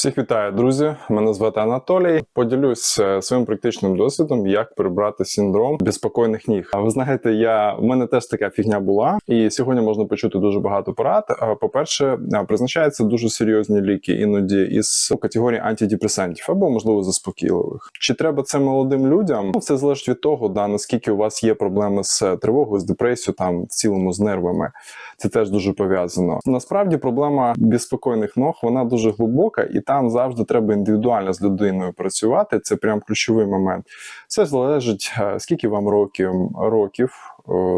Всіх вітаю, друзі! Мене звати Анатолій. Поділюсь е, своїм практичним досвідом, як прибрати синдром безпокійних ніг. А ви знаєте, я в мене теж така фігня була, і сьогодні можна почути дуже багато порад. По-перше, призначаються дуже серйозні ліки, іноді із категорії антидепресантів або можливо заспокійливих. Чи треба це молодим людям? Ну, Це залежить від того, да наскільки у вас є проблеми з тривогою, з депресією, там в цілому з нервами. Це теж дуже пов'язано. Насправді проблема безпокійних ног вона дуже глибока, і там завжди треба індивідуально з людиною працювати. Це прям ключовий момент. Все залежить, е, скільки вам років років.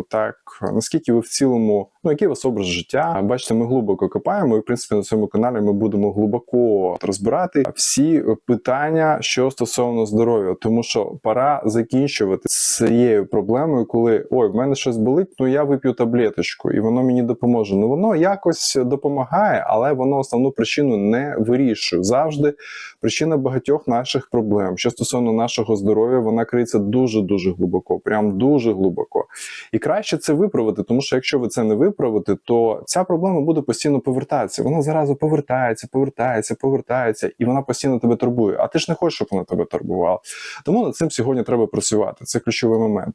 Так, наскільки ви в цілому, ну який у вас образ життя? Бачите, ми глибоко копаємо, і в принципі на цьому каналі ми будемо глибоко розбирати всі питання, що стосовно здоров'я, тому що пора закінчувати цією проблемою, коли ой, в мене щось болить, ну я вип'ю таблеточку, і воно мені допоможе. Ну воно якось допомагає, але воно основну причину не вирішує. Завжди причина багатьох наших проблем, що стосовно нашого здоров'я, вона криється дуже дуже глибоко, прям дуже глибоко. І краще це виправити, тому що якщо ви це не виправите, то ця проблема буде постійно повертатися. Вона заразу повертається, повертається, повертається, і вона постійно тебе турбує. А ти ж не хочеш, щоб вона тебе турбувала. Тому над цим сьогодні треба працювати. Це ключовий момент.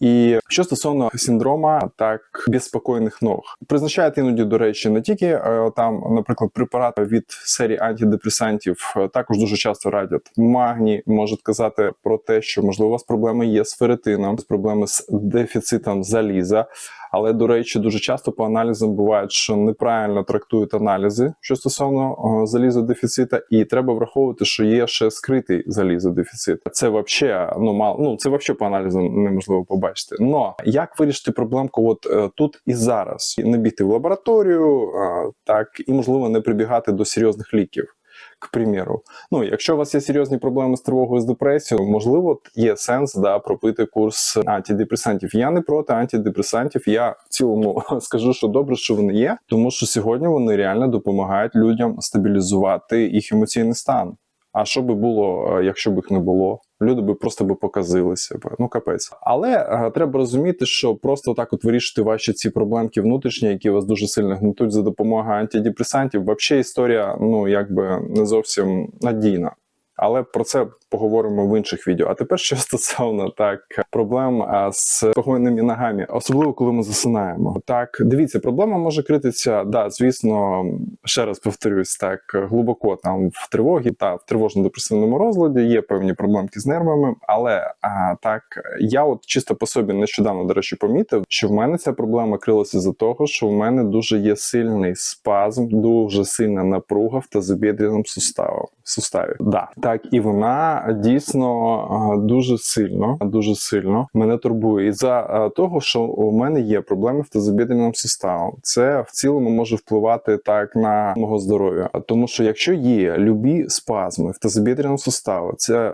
І що стосовно синдрома так безпокійних ног, призначають іноді, до речі, не тільки е, там, наприклад, препарати від серії антидепресантів, е, також дуже часто радять магній, можуть казати про те, що можливо у вас проблеми є з ферритином, з проблеми з дефіцитом заліза. Але до речі, дуже часто по аналізам буває, що неправильно трактують аналізи, що стосовно о, залізодефіцита, і треба враховувати, що є ще скритий залізодефіцит. Це вообще ну мало ну це вообще по аналізам неможливо побачити. Но як вирішити проблемку, от е, тут і зараз не бігти в лабораторію, е, так і можливо не прибігати до серйозних ліків. К приміру. ну якщо у вас є серйозні проблеми з тривогою з депресією, можливо, є сенс да пропити курс антидепресантів. Я не проти антидепресантів. Я в цілому скажу, що добре, що вони є, тому що сьогодні вони реально допомагають людям стабілізувати їх емоційний стан. А що би було, е, якщо б їх не було? Люди би просто би показилися. Ну капець. Але а, треба розуміти, що просто так от вирішити ваші ці проблемки внутрішні, які вас дуже сильно гнетуть за допомогою антидепресантів. Взагалі історія, ну якби не зовсім надійна. Але про це поговоримо в інших відео. А тепер що стосовно так проблем з погойними ногами, особливо коли ми засинаємо. Так, дивіться, проблема може критися, да, звісно, ще раз повторюсь, так глибоко там в тривогі та в тривожно-депресивному розладі є певні проблемки з нервами. Але а, так я, от чисто по собі нещодавно, до речі, помітив, що в мене ця проблема крилася за того, що в мене дуже є сильний спазм, дуже сильна напруга в тазобідряному суставі. суставі. Да. Так, і вона дійсно дуже сильно, дуже сильно мене турбує. І за того, що у мене є проблеми в тазобідряному суставі, це в цілому може впливати так на мого здоров'я. Тому що якщо є любі спазми в тазобідряному суставі, це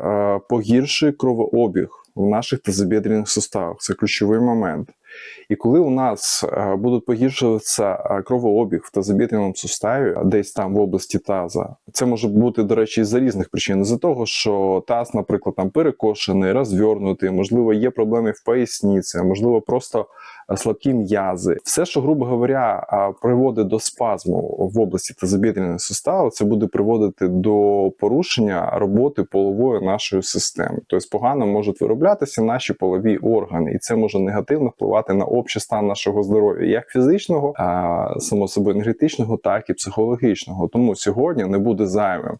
погіршує кровообіг в наших тазобідряних суставах. Це ключовий момент. І коли у нас е, будуть погіршуватися е, кровообіг в тазобідряному суставі, десь там в області таза, це може бути, до речі, за різних причин. З-за того, що таз, наприклад, там перекошений, розвернутий, можливо, є проблеми в поясниці, можливо, просто слабкі м'язи. Все, що, грубо говоря, приводить до спазму в області тазобідряного суставу, це буде приводити до порушення роботи полової нашої системи. Тобто погано можуть вироблятися наші полові органи, і це може негативно впливати на общий стан нашого здоров'я, як фізичного, само собою енергетичного, так і психологічного. Тому сьогодні не буде зайвим.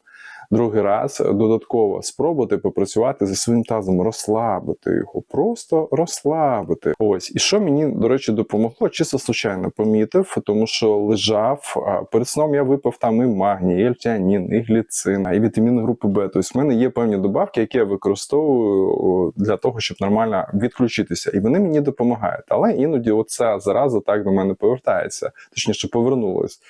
Другий раз додатково спробувати попрацювати зі своїм тазом, розслабити його, просто розслабити. Ось і що мені до речі допомогло, чисто случайно помітив, тому що лежав перед сном. Я випив там і магній, і ельтіанін, і гліцин, і вітаміни групи Б. Тобто в мене є певні добавки, які я використовую для того, щоб нормально відключитися, і вони мені допомагають. Але іноді оця зараза так до мене повертається, точніше повернулась.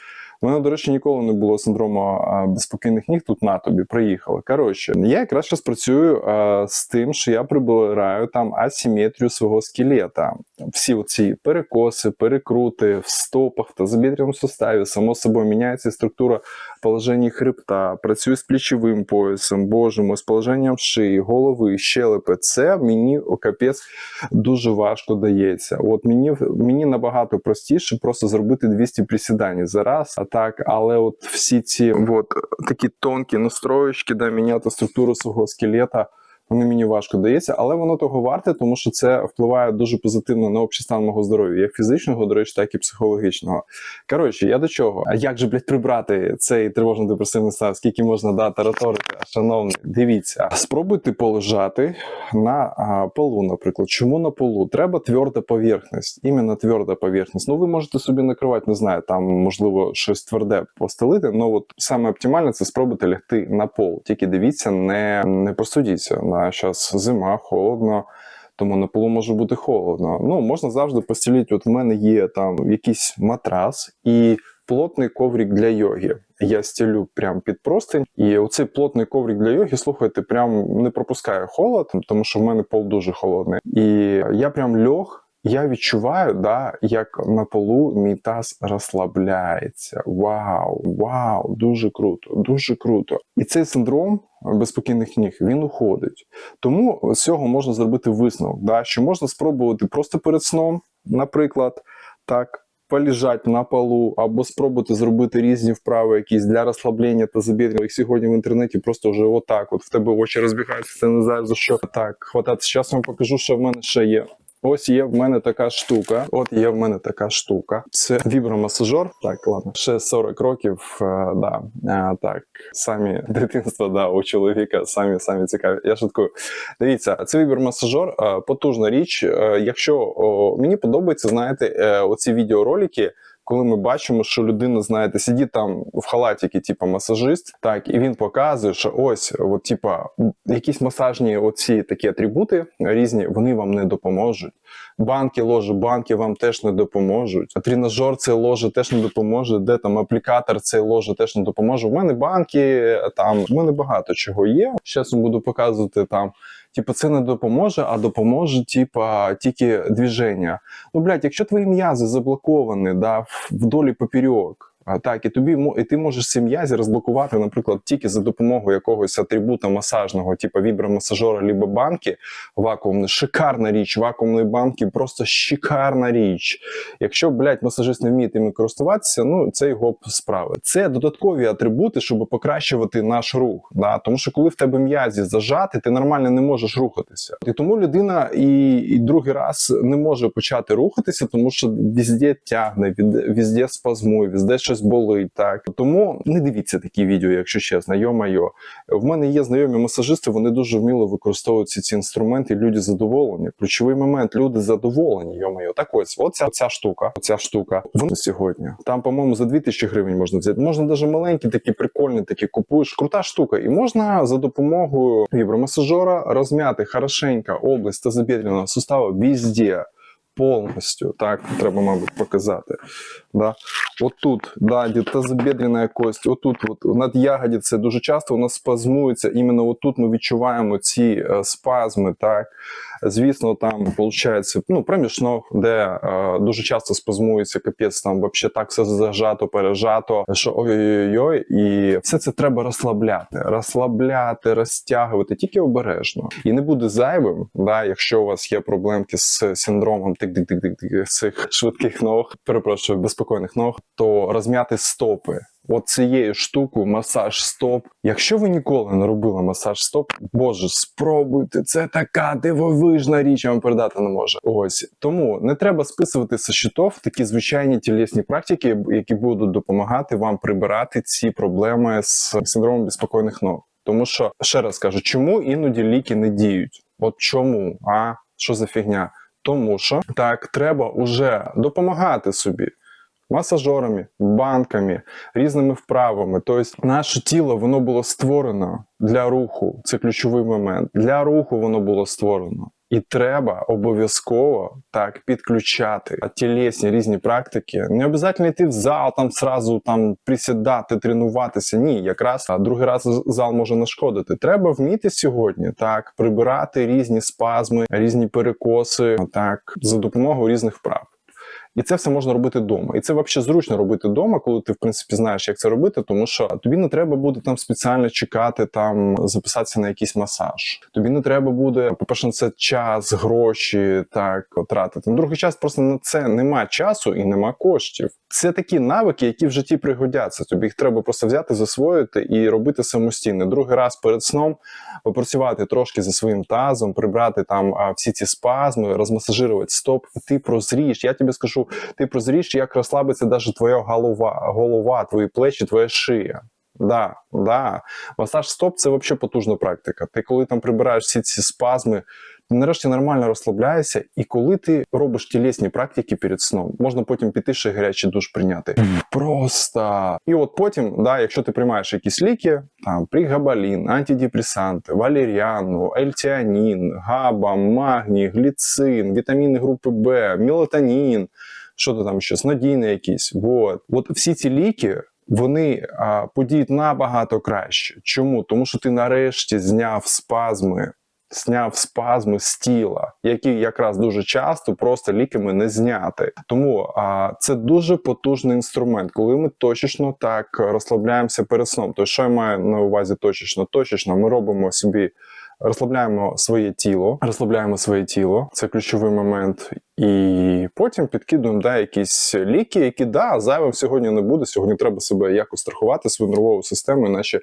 У мене, до речі, ніколи не було синдрому безпокійних ніг. Тут на тобі приїхали. Коротше, я якраз зараз працюю з тим, що я прибираю там асиметрію свого скелета. Всі оці перекоси, перекрути в стопах та забідряному суставі, само собою міняється структура положенні хребта, працюю з плечовим поясом, божимо, з положенням шиї, голови, щелепи. Це мені капець дуже важко дається. От мені мені набагато простіше просто зробити 200 присідань за раз, а так, але от всі ці от такі тонкі настроєчки, да, міняти структуру свого скелета. Воно мені важко дається, але воно того варте, тому що це впливає дуже позитивно на общий стан мого здоров'я, як фізичного, до речі, так і психологічного. Коротше, я до чого? А як же, блядь, прибрати цей тривожно-депресивний стан? Скільки можна дати раторити? Шановний, дивіться, спробуйте полежати на а, полу, наприклад. Чому на полу? Треба тверда поверхність, іменно тверда поверхність. Ну, ви можете собі накривати, не знаю, там можливо щось тверде постелити. Ну от саме оптимальне це спробуйте лягти на пол. Тільки дивіться, не, не простудіться. На зараз зима, холодно. Тому на полу може бути холодно. Ну, можна завжди постілити. От в мене є там якийсь матрас і плотний коврик для йоги. Я стілю прямо під простинь, і оцей плотний коврик для йоги, слухайте, прям не пропускає холод, тому що в мене пол дуже холодний. І я прям льох. Я відчуваю, да, як на полу мій таз розслабляється. Вау, вау, дуже круто, дуже круто. І цей синдром безпокійних ніг він уходить. Тому з цього можна зробити висновок, да, що можна спробувати просто перед сном, наприклад, так. Полежать на полу або спробувати зробити різні вправи, якісь для розслаблення та забір'я. Їх сьогодні в інтернеті просто вже отак. От в тебе очі розбігаються. Ти не знаєш за що так хватати. Зараз вам покажу, що в мене ще є. Ось є в мене така штука. От є в мене така штука. Це вібромасажор. Так, ладно, ще 40 років. Е, да, е, так, самі дитинство, да, у чоловіка самі самі цікаві. Я шуткую. Дивіться, це вібромасажор, е, потужна річ. Якщо о, мені подобається, знаєте, оці відеоролики. Коли ми бачимо, що людина, знаєте, сидить там в халатіки, типу масажист, так і він показує, що ось, от, типа, якісь масажні оці такі атрибути різні, вони вам не допоможуть. Банки, ложі, банки вам теж не допоможуть. Тренажер цей ложе теж не допоможе. Де там аплікатор цей ложе теж не допоможе. У мене банки, там у мене багато чого є. Зараз буду показувати там. Типу, це не допоможе, а допоможе, типа, тільки движення. Ну, блядь, якщо твої м'язи заблоковані да, вдолі поперек, так, і тобі і ти можеш ці м'язі розблокувати, наприклад, тільки за допомогою якогось атрибута масажного, типу вібромасажора, либо банки вакуумний. Шикарна річ, вакуумні банки, просто шикарна річ. Якщо, блядь, масажист не вміє тими користуватися, ну це його справи. Це додаткові атрибути, щоб покращувати наш рух. Да? Тому що коли в тебе м'язі зажати, ти нормально не можеш рухатися. І тому людина і, і другий раз не може почати рухатися, тому що везде тягне, від, везде спазмує, везде щось болить. Так тому не дивіться такі відео, якщо чесно, йо-майо. В мене є знайомі масажисти, вони дуже вміло використовують ці, ці інструменти. і Люди задоволені. Ключовий момент люди задоволені. Йо-майо. Так ось, оця ця штука. Оця штука. Вона сьогодні. Там, по-моєму, за 2000 гривень можна взяти. Можна навіть маленькі, такі прикольні, такі купуєш. Крута штука. І можна за допомогою вібромасажора розм'яти хорошенько область тазобедренного сустава везде. Повністю, так, треба, мабуть, показати. Да. Отут, да, тазобедрена кость, отут, от, над ягодицею дуже часто нас спазмується, іменно отут ми відчуваємо ці е, спазми, так. Звісно, там виходить, ну, проміж ног, де е, дуже часто спазмується капець, там взагалі так все зажато, пережато, що ой-ой-ой, і все це треба розслабляти, розслабляти, розтягувати, тільки обережно. І не буде зайвим, да, якщо у вас є проблемки з синдромом тик-тик-тик-тик цих швидких ног, перепрошую, безпокійних ног, то розм'яти стопи. От цією масаж стоп. Якщо ви ніколи не робили масаж стоп, боже, спробуйте. Це така дивовижна річ, я вам передати не можу. Ось тому не треба списувати со щитов такі звичайні тілесні практики, які будуть допомагати вам прибирати ці проблеми з синдромом безпокійних ног. Тому що ще раз кажу, чому іноді ліки не діють? От чому? А що за фігня? Тому що так треба уже допомагати собі масажорами, банками, різними вправами. Тобто, наше тіло воно було створено для руху. Це ключовий момент. Для руху воно було створено. І треба обов'язково так підключати тілесні різні практики. Не обов'язково йти в зал, там сразу там присідати, тренуватися. Ні, якраз а другий раз зал може нашкодити. Треба вміти сьогодні так прибирати різні спазми, різні перекоси, так за допомогою різних вправ. І це все можна робити вдома. І це взагалі зручно робити вдома, коли ти в принципі знаєш, як це робити, тому що тобі не треба буде там спеціально чекати, там записатися на якийсь масаж. Тобі не треба буде, по-перше, це час, гроші так тратити. На другий час просто на це нема часу і нема коштів. Це такі навики, які в житті пригодяться. Тобі їх треба просто взяти, засвоїти і робити самостійно. Другий раз перед сном попрацювати трошки зі своїм тазом, прибрати там всі ці спазми, розмасажирувати стоп, і ти прозрієш. Я тобі скажу, ти прозрієш, як розслабиться навіть твоя голова, голова, твої плечі, твоя шия. Да, да. Масаж стоп це взагалі потужна практика. Ти коли там прибираєш всі ці спазми, ти нарешті нормально розслабляєшся, і коли ти робиш тілесні практики перед сном, можна потім піти ще гарячий душ прийняти. Просто. І от потім, да, якщо ти приймаєш якісь ліки, там пригабалін, антидепресанти, валеріану, ельтіанін, габа, магній, гліцин, вітаміни групи Б, мелатонін, що то там ще, снодійне якісь. Вот. От всі ці ліки. Вони а, подіють набагато краще. Чому? Тому що ти нарешті зняв спазми, зняв спазми з тіла, які якраз дуже часто просто ліками не зняти. Тому а, це дуже потужний інструмент, коли ми точечно так розслабляємося перед сном. То що я маю на увазі точечно? Точечно ми робимо собі. Розслабляємо своє тіло, розслабляємо своє тіло, це ключовий момент. І потім підкидуємо да, якісь ліки, які да, зайвим сьогодні не буде. Сьогодні треба себе якось страхувати, свою нервову систему, іначе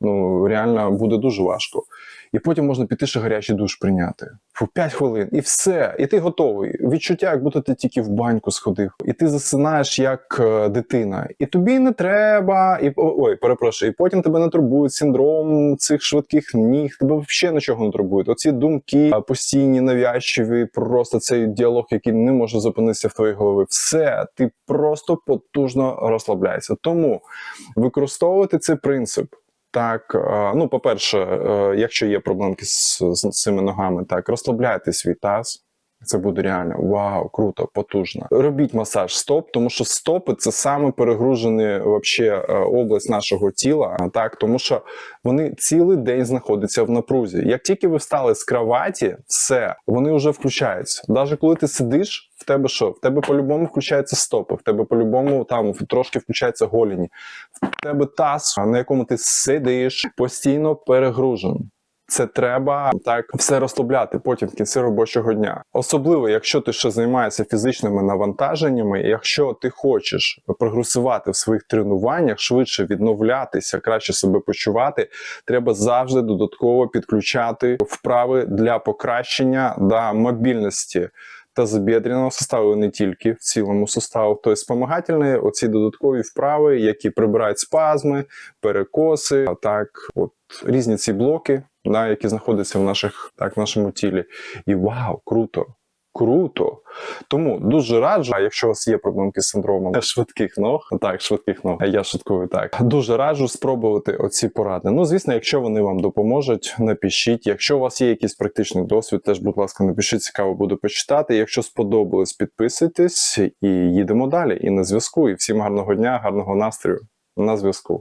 ну, реально буде дуже важко. І потім можна піти ще гарячий душ прийняти. Фу, 5 хвилин, і все. І ти готовий. Відчуття, як будто ти тільки в баньку сходив. І ти засинаєш як е, дитина. І тобі не треба. І, ой, перепрошую, і потім тебе не турбує синдром цих швидких ніг. Тебе взагалі нічого не турбує. Оці думки а, постійні, навязчиві, просто цей діалог, який не може зупинитися в твоїй голові. Все, ти просто потужно розслабляєшся. Тому використовувати цей принцип. Так, е, ну, по-перше, е, якщо є проблемки з, з цими ногами, так, розслабляйте свій таз. Це буде реально вау, круто, потужно. Робіть масаж стоп, тому що стопи це саме перегружена вообще е, область нашого тіла, а, так тому що вони цілий день знаходяться в напрузі. Як тільки ви встали з кроваті, все вони вже включаються. Навіть коли ти сидиш, в тебе що? В тебе по-любому включаються стопи, в тебе по-любому там трошки включаються голіні. В тебе таз, на якому ти сидиш, постійно перегружений. Це треба так все розслабляти потім в кінці робочого дня. Особливо, якщо ти ще займаєшся фізичними навантаженнями, якщо ти хочеш прогресувати в своїх тренуваннях, швидше відновлятися, краще себе почувати, треба завжди додатково підключати вправи для покращення да, мобільності. Та забідреного суставу не тільки в цілому суставу, тобто спомагательні оці додаткові вправи, які прибирають спазми, перекоси, а так, от різні ці блоки, да, які знаходяться в наших так, в нашому тілі. І вау, круто! Круто. Тому дуже раджу, якщо у вас є проблемки з синдромом швидких ног, так, швидких ног, я шуткую так. Дуже раджу спробувати оці поради. Ну, звісно, якщо вони вам допоможуть, напишіть. Якщо у вас є якийсь практичний досвід, теж, будь ласка, напишіть, цікаво буде почитати. Якщо сподобалось, підписуйтесь і їдемо далі. І на зв'язку. І всім гарного дня, гарного настрою. На зв'язку.